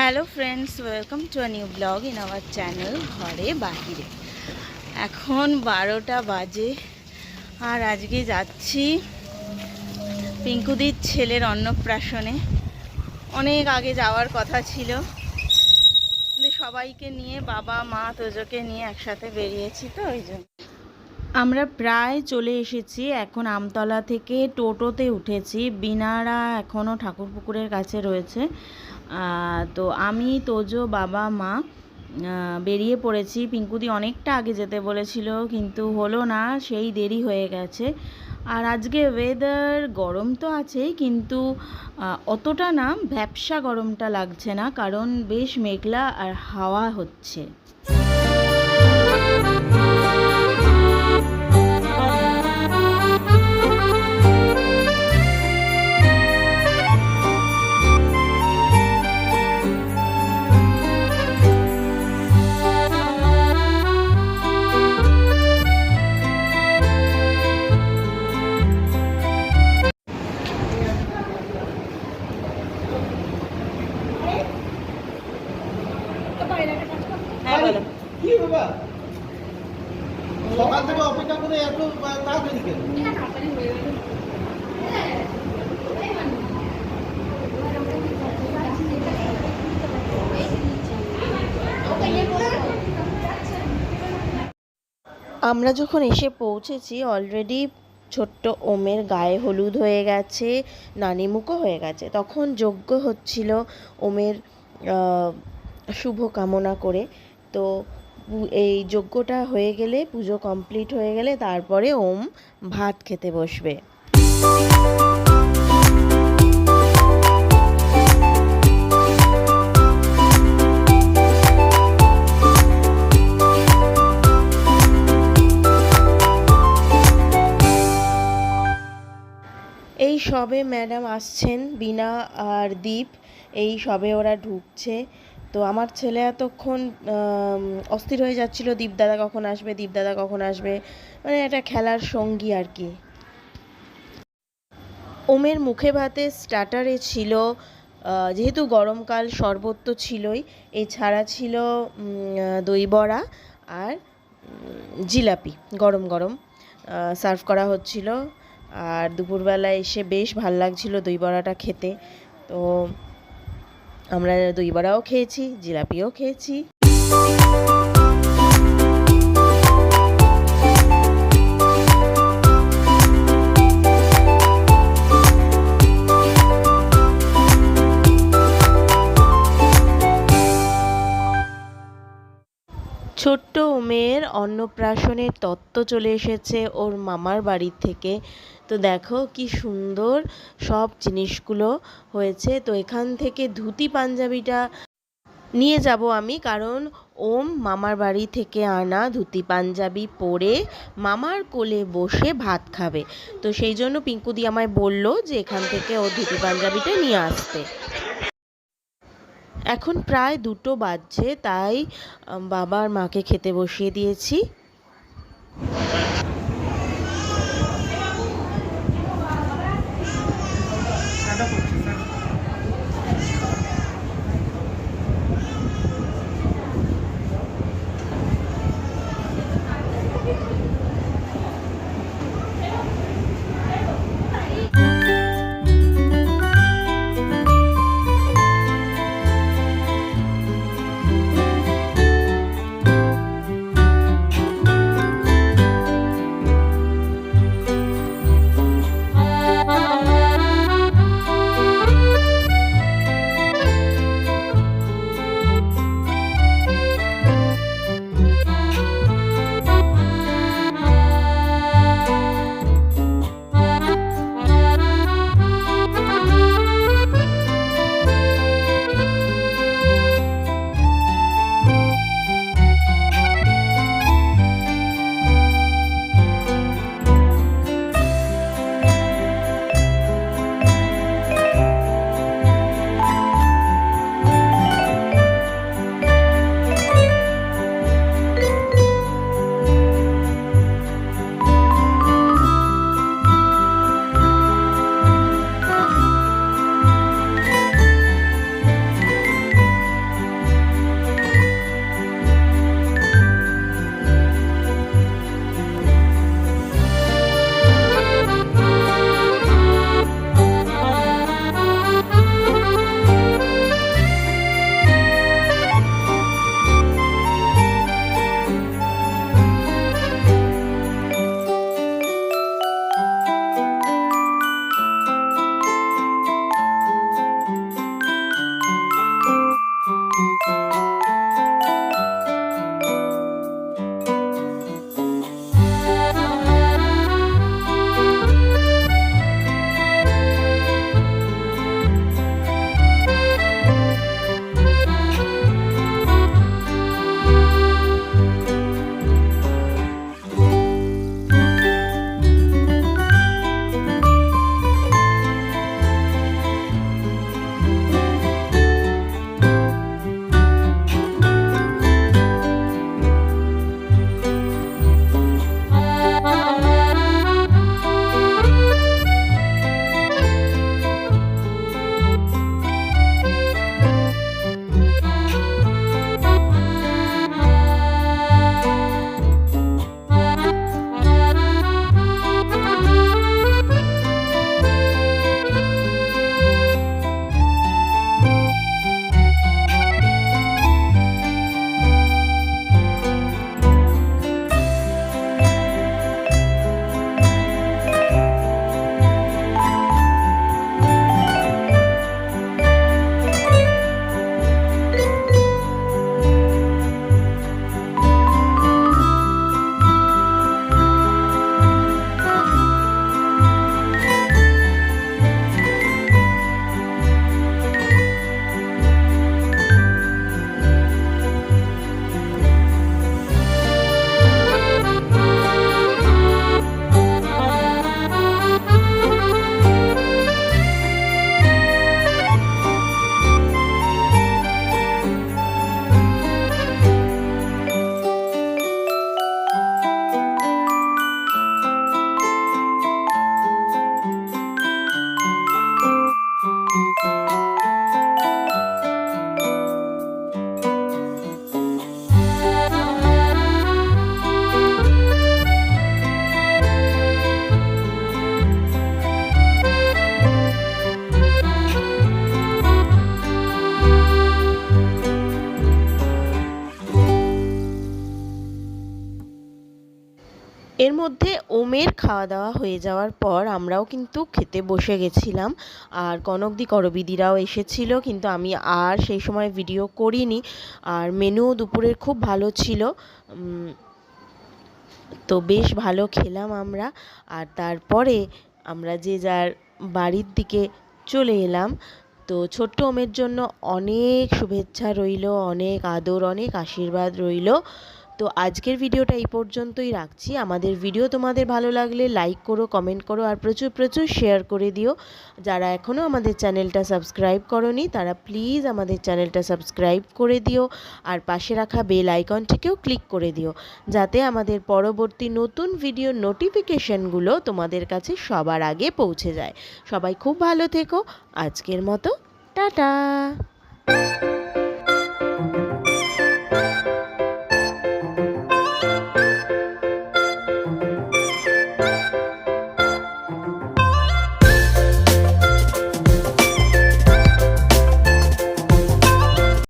Hello friends welcome to new blog in our channel ঘরে বাহিরে এখন বারোটা বাজে, আর আজকে যাচ্ছি পিঙ্কুদির ছেলের অন্নপ্রাশনে। অনেক আগে যাওয়ার কথা ছিল। কিন্তু সবাইকে নিয়ে, বাবা, মা তোজোকে নিয়ে একসাথে বেরিয়েছি তো, ওই জন্য। আমরা প্রায় চলে এসেছি, এখন আমতলা থেকে টোটোতে উঠেছি। বিনারা এখনও ঠাকুর পুকুরের কাছে রয়েছে। তো আমি, তোজো, বাবা, মা বেরিয়ে পড়েছি। পিঙ্কুদি অনেকটা আগে যেতে বলেছিল, কিন্তু হলো না, সেই দেরি হয়ে গেছে। আর আজকে ওয়েদার গরম তো আছেই, কিন্তু অতটা না ভ্যাপসা গরমটা লাগছে না, কারণ বেশ মেঘলা আর হাওয়া হচ্ছে। আমরা যখন এসে পৌঁছেছি অলরেডি ছোট্ট ওমের গায়ে হলুদ হয়ে গেছে, নানিমুখও হয়ে গেছে। তখন যজ্ঞ হচ্ছিল ওমের শুভ কামনা করে। তো এই যজ্ঞটা হয়ে গেলে, পুজো কমপ্লিট হয়ে গেলে, তারপরে ওম ভাত খেতে বসবে। সবে ম্যাডাম আসছেন? বিনা আর দীপ, এই সবে ওরা ঢুকছে। তো আমার ছেলে এতক্ষণ অস্থির হয়ে যাচ্ছিল দীপদাদা কখন আসবে দীপদাদা কখন আসবে? মানে একটা খেলার সঙ্গী আর কি। ওমের মুখে ভাতে স্টার্টারে ছিল যেহেতু গরমকাল শরবত তো ছিলই, এছাড়া ছিল দই বড়া আর জিলাপি, গরম গরম সার্ভ করা হচ্ছিল। আর দুপুরবেলা এসে বেশ ভালো লাগছিল দই বড়াটা খেতে। তো আমরা দই বড়াও খেয়েছি, জিলাপিও খেয়েছি। ছোট্ট মেয়ের অন্নপ্রাশনের তত্ত্ব চলে এসেছে ওর মামার বাড়ির থেকে। তো দেখো কি সুন্দর সব জিনিসগুলো হয়েছে। তো এখান থেকে ধুতি, পাঞ্জাবিটা নিয়ে যাব আমি, কারণ ওম মামার বাড়ি থেকে আনা ধুতি, পাঞ্জাবি পরে মামার কোলে বসে ভাত খাবে। তো সেই জন্য পিঙ্কুদি আমায় বলল যে এখান থেকে ও ধুতি, পাঞ্জাবিটা নিয়ে আসতে। এখন প্রায় দুটো বাজছে তাই বাবার মাকে খেতে বসিয়ে দিয়েছি। মধ্যে ওমের খাওয়া দাওয়া হয়ে যাওয়ার পর আমরাও কিন্তু খেতে বসে গেছিলাম। আর কনকদি করবিদিরাও এসেছিল, কিন্তু আমি আর সেই সময় ভিডিও করিনি। আর মেনুও দুপুরের খুব ভালো ছিল। তো বেশ ভালো খেলাম আমরা। আর তারপরে আমরা যে যার বাড়ির দিকে চলে এলাম। তো ছোট্ট ওমের জন্য অনেক শুভেচ্ছা রইল, অনেক আদর, অনেক আশীর্বাদ রইল। তো আজকের ভিডিওটা এই পর্যন্তই রাখছি। আমাদের ভিডিও তোমাদের ভালো লাগলে লাইক করো কমেন্ট করো আর প্রচুর প্রচুর শেয়ার করে দিও। যারা এখনও আমাদের চ্যানেলটা সাবস্ক্রাইব করনি, তারা প্লিজ আমাদের চ্যানেলটা সাবস্ক্রাইব করে দিও আর পাশে রাখা বেল আইকনটিকেও ক্লিক করে দিও। যাতে আমাদের পরবর্তী নতুন ভিডিওর নোটিফিকেশনগুলো তোমাদের কাছে সবার আগে পৌঁছে যায়। সবাই খুব ভালো থেকো। আজকের মতো, টাটা!